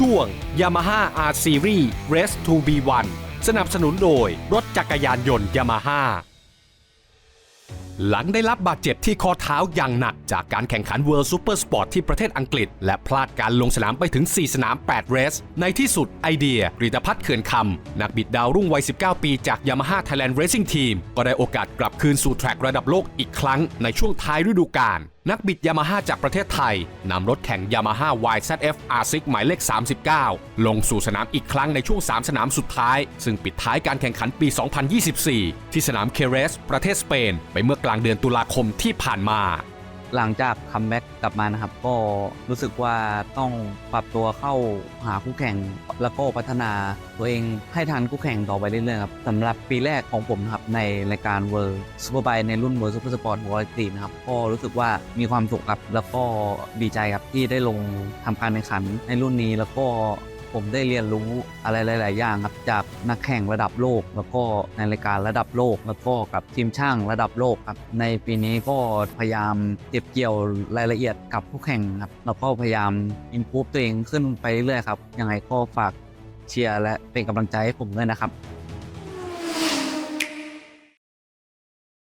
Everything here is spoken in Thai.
ช่วง Yamaha R Series Race to B1 สนับสนุนโดยรถจักรยานยนต์ Yamaha หลังได้รับบาดเจ็บที่ข้อเท้าอย่างหนัก จากการแข่งขัน World Super Sport ที่ประเทศอังกฤษ และพลาดการลงสนามไปถึง 4 สนาม 8 เรส ในที่สุดไอเดียกริตพัฒน์เขื่อนคำ นักบิดดาวรุ่งวัย 19 ปีจาก Yamaha Thailand Racing Team ก็ได้โอกาสกลับคืนสู่แทร็กระดับโลกอีกครั้งในช่วงท้ายฤดูกาล นักบิดยามาฮ่าจากประเทศไทยนำรถแข่งยามาฮ่า YZF R6 หมายเลข 39 ลงสู่สนามอีกครั้งในช่วง 3 สนามสุดท้าย ซึ่งปิดท้ายการแข่งขันปี 2024 ที่สนามเคเรส ประเทศสเปน ไปเมื่อกลางเดือนตุลาคมที่ผ่านมา หลังจากคัมแบ็กกลับมานะครับ ก็รู้สึกว่าต้องปรับตัวเข้าหาคู่แข่ง แล้วก็พัฒนาตัวเองให้ทันคู่แข่งต่อไปเรื่อยๆครับสำหรับปีแรกของผมนะครับในรายการ World Superbike ในรุ่น World Super Sport 110นะครับก็รู้สึกว่ามีความสุขครับแล้วก็ดีใจครับที่ได้ลงทำการแข่งขันในรุ่นนี้แล้วก็ ผมได้เรียนรู้อะไรหลาย ๆ อย่างครับจากนักแข่งระดับโลก แล้วก็ในรายการระดับโลกแล้วก็กับทีมช่างระดับโลกครับในปีนี้ก็พยายามเก็บเกี่ยวรายละเอียดกับผู้แข่งครับแล้วก็พยายามอินพูฟตัวเองขึ้นไปเรื่อยๆครับยังไงก็ฝากเชียร์และเป็นกำลังใจให้ผมด้วยนะครับ